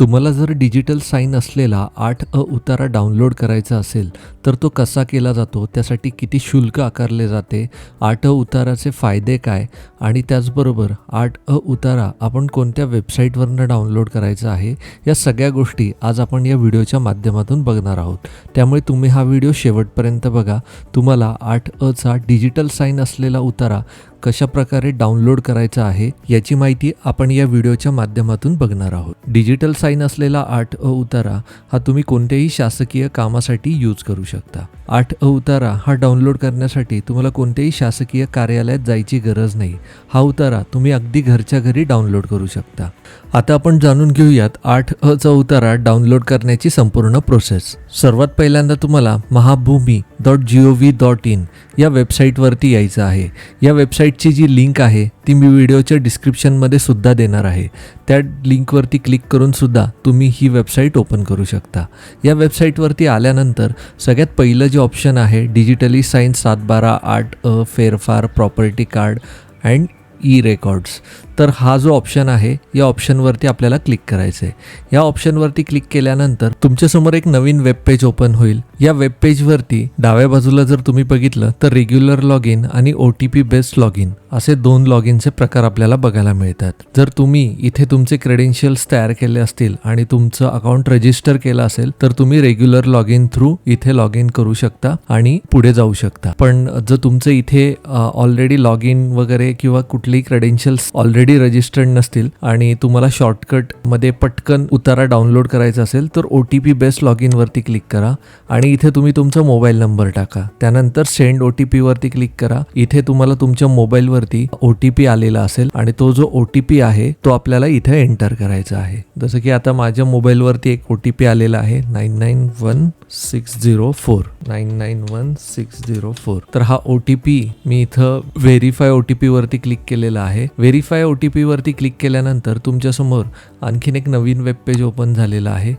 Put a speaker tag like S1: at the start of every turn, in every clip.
S1: तुम्हाला जर digital sine असलेला आठ अ उतारा डाउनलोड करायचा असेल तर तो कसा केला जातो? त्यासाठी किती शुल्क आकारले जाते? आठ अ उताराचे फायदे काय? आणि त्याचबरोबर आठ अ उतारा आपण कोणत्या वेबसाईटवरनं डाउनलोड करायचा आहे? या सगळ्या गोष्टी आज आपण या व्हिडिओच्या माध्यमातून बघणार आहोत. त्यामुळे तुम्ही हा व्हिडिओ शेवटपर्यंत बघा. तुम्हाला आठ अचा डिजिटल साईन असलेला उतारा कशा प्रकारे डाउनलोड करायचा आहे याची माहिती आपण या व्हिडिओच्या माध्यमातून बघणार आहोत. डिजिटल साईन असलेला आठ अ उतारा हा तुम्ही कोणत्याही शासकीय कामासाठी यूज करू शकता. आठ अ उतारा हा डाउनलोड करण्यासाठी तुम्हाला कोणत्याही शासकीय कार्यालयात जायची गरज नाही. हा उतारा तुम्ही अगदी घरच्या घरी डाउनलोड करू शकता. आता आपण जाणून घेऊयात आठ अचा उतारा डाउनलोड करण्याची संपूर्ण प्रोसेस. सर्वात पहिल्यांदा तुम्हाला Mahabhumi dot G O V dot in या वेबसाईटवरती यायचं आहे. या वेबसाईट वेबसाईटची जी लिंक आहे ती मी व्हिडिओच्या डिस्क्रिप्शनमध्ये सुद्धा देणार आहे. त्या लिंकवरती क्लिक करून सुद्धा तुम्ही ही वेबसाईट ओपन करू शकता. या वेबसाईटवरती आल्यानंतर सगळ्यात पहिलं जे ऑप्शन आहे डिजिटली साईन सात बारा आठ अ फेरफार property card and E records तर हा जो ऑप्शन आहे या ऑप्शनवरती आपल्याला क्लिक करायचं आहे या ऑप्शनवरती क्लिक केल्यानंतर तुमच्यासमोर एक नवीन वेब पेज ओपन होईल. या वेब पेजवरती डाव्या बाजूला जर तुम्ही बघितलं तर रेग्युलर लॉग इन आणि O T P based log in असे दोन लॉग इनचे प्रकार आपल्याला बघायला मिळतात. जर तुम्ही इथे तुमचे क्रेडेन्शियल्स तयार केले असतील आणि तुमचं अकाउंट रजिस्टर केलं असेल तर तुम्ही रेग्युलर लॉग इन थ्रू इथे लॉग इन करू शकता आणि पुढे जाऊ शकता. पण जर तुमचं इथे ऑलरेडी लॉग इन वगैरे किंवा कुठलेही क्रेडेन्शियल्स ऑलरेडी रजिस्टर्ड नसतील आणि तुम्हाला शॉर्टकटमध्ये पटकन उतारा डाउनलोड करायचा असेल तर O T P based log in वरती क्लिक करा आणि इथे तुम्ही तुमचा मोबाईल नंबर टाका. त्यानंतर सेंड ओ टी पी वरती क्लिक करा. इथे तुम्हाला तुमच्या मोबाईलवरती ओ टी पी आलेला असेल आणि तो जो ओ टी पी आहे तो आपल्याला इथे एंटर करायचा आहे. जसं की आता माझ्या मोबाईलवरती एक ओ टी पी आलेला आहे nine nine one six zero four nine nine one six zero four तर हा ओ टी पी मी इथं व्हेरीफाय ओ टी पी वरती क्लिक केलेला आहे. व्हेरीफाय ओ टी पीवरती क्लिक केल्यानंतर तुमच्यासमोर आणखीन एक नवीन वेबपेज ओपन झालेलं आहे.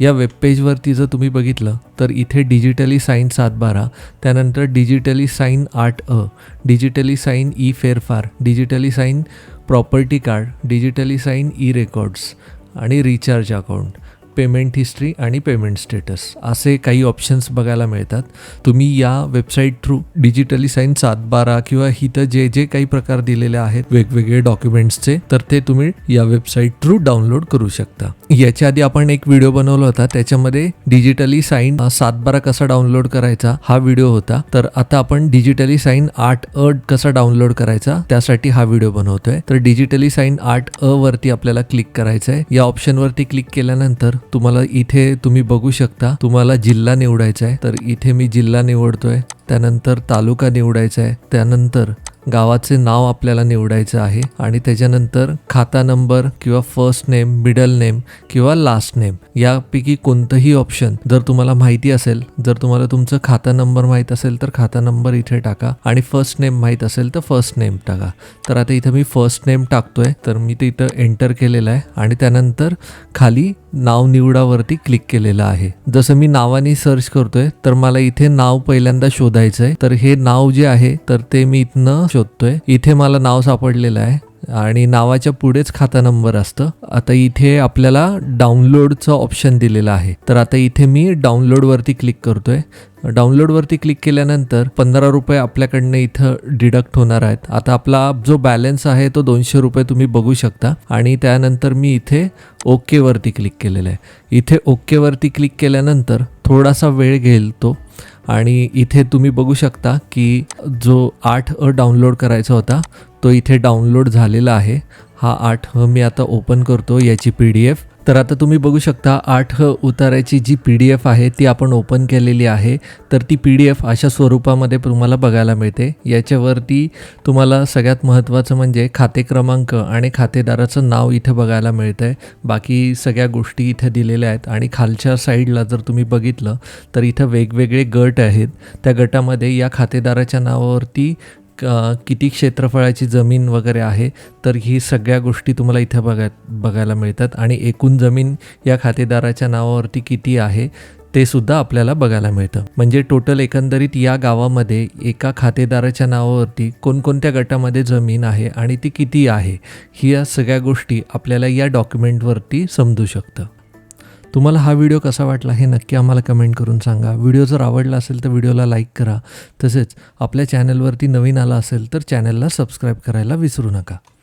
S1: या वेबपेजवरती जर तुम्ही बघितलं तर इथे डिजिटली साईन सात बारा त्यानंतर डिजिटली साईन आठ अ डिजिटली साईन ई फेरफार digitally sign property card digitally sign E records आणि रिचार्ज अकाउंट पेमेंट हिस्ट्री आणि पेमेंट स्टेटस असे काही ऑप्शन्स बघायला मिळतात. तुम्ही या वेबसाईट थ्रू डिजिटली साईन सात बारा किंवा इथं जे जे काही प्रकार दिलेले आहेत वेगवेगळे डॉक्युमेंट्सचे तर ते तुम्ही या वेबसाईट थ्रू डाउनलोड करू शकता. याच्या आधी आपण एक व्हिडिओ बनवला होता. त्याच्यामध्ये डिजिटली साईन सात बारा कसा डाउनलोड करायचा हा व्हिडिओ होता. तर आता आपण डिजिटली साईन आठ अ कसा डाउनलोड करायचा त्यासाठी हा व्हिडिओ बनवतोय. तर डिजिटली साईन आठ अ वरती आपल्याला क्लिक करायचं आहे या ऑप्शनवरती क्लिक केल्यानंतर तुम्हाला इथे तुम्ही बघू शकता तुम्हाला जिल्हा निवडायचा आहे. तर इथे मी जिल्हा निवडतोय त्यानंतर तालुका निवडायचा आहे त्यानंतर गावाचे नाव आपल्याला निवडायचं आहे आणि त्याच्यानंतर खाता नंबर किंवा फर्स्ट नेम मिडल नेम किंवा लास्ट नेम यापैकी कोणतंही ऑप्शन जर तुम्हाला माहिती असेल जर तुम्हाला तुमचं खाता नंबर माहीत असेल तर खाता नंबर इथे टाका आणि फर्स्ट नेम माहीत असेल तर फर्स्ट नेम टाका. तर आता इथं मी फर्स्ट नेम टाकतोय तर मी ते इथं एंटर केलेलं आहे आणि त्यानंतर खाली नाव निवडावरती क्लिक केलेलं आहे. जसं मी नावाने सर्च करतोय तर मला इथे नाव पहिल्यांदा शोधायचं आहे तर हे नाव जे आहे तर ते मी इथनं शोधतोय. इथे मला नाव सापडलेलं आहे. आणि नावाच्या पुढेच खाता नंबर असतं. आता इथे आपल्याला डाउनलोडचं ऑप्शन दिलेलं आहे. तर आता इथे मी डाउनलोडवरती क्लिक करतोय. डाउनलोडवरती क्लिक केल्यानंतर पंधरा रुपये आपल्याकडनं इथं डिडक्ट होणार आहेत. आता आपला जो बॅलन्स आहे तो दोनशे रुपये तुम्ही बघू शकता. आणि त्यानंतर मी इथे ओकेवरती क्लिक केलेलं आहे. इथे ओकेवरती क्लिक केल्यानंतर थोडासा वेळ घेईल तो. आणि इथे तुम्ही बघू शकता की जो आठ अ डाउनलोड करायचा होता तो इथे डाउनलोड झालेला आहे. हा आठ अ मी आता ओपन करतो याची पी डी एफ. तर आता तुम्ही बघू शकता आठ अ उताराची जी पी डी एफ आहे ती आपण ओपन केलेली आहे. तर ती पी डी एफ अशा स्वरूपामध्ये तुम्हाला बघायला मिळते. याच्यावरती तुम्हाला सगळ्यात महत्त्वाचं म्हणजे खाते क्रमांक आणि खातेदाराचं नाव इथे बघायला मिळतं आहे बाकी सगळ्या गोष्टी इथे दिलेल्या आहेत. आणि खालच्या साईडला जर तुम्ही बघितलं तर इथं वेगवेगळे गट आहेत. त्या गटामध्ये या खातेदाराच्या नावावरती किती क्षेत्रफळाची जमीन वगैरे आहे तर ही सगळ्या गोष्टी तुम्हाला इथं बघा बघायला मिळतात. आणि एकूण जमीन या खातेदाराच्या नावावरती किती आहे ते सुद्धा आपल्याला बघायला मिळतं. म्हणजे टोटल एकंदरीत या गावामध्ये एका खातेदाराच्या नावावरती कोणकोणत्या गटामध्ये जमीन आहे आणि ती किती आहे ही या सगळ्या गोष्टी आपल्याला या डॉक्युमेंटवरती समजू शकतं. तुम्हाला हा व्हिडिओ कसा वाटला हे नक्की आम्हाला कमेंट करून सांगा. व्हिडिओ जर आवडला असेल तर व्हिडिओला लाईक करा. तसेच आपल्या चॅनलवरती नवीन आला असेल तर चॅनलला सबस्क्राईब करायला विसरू नका.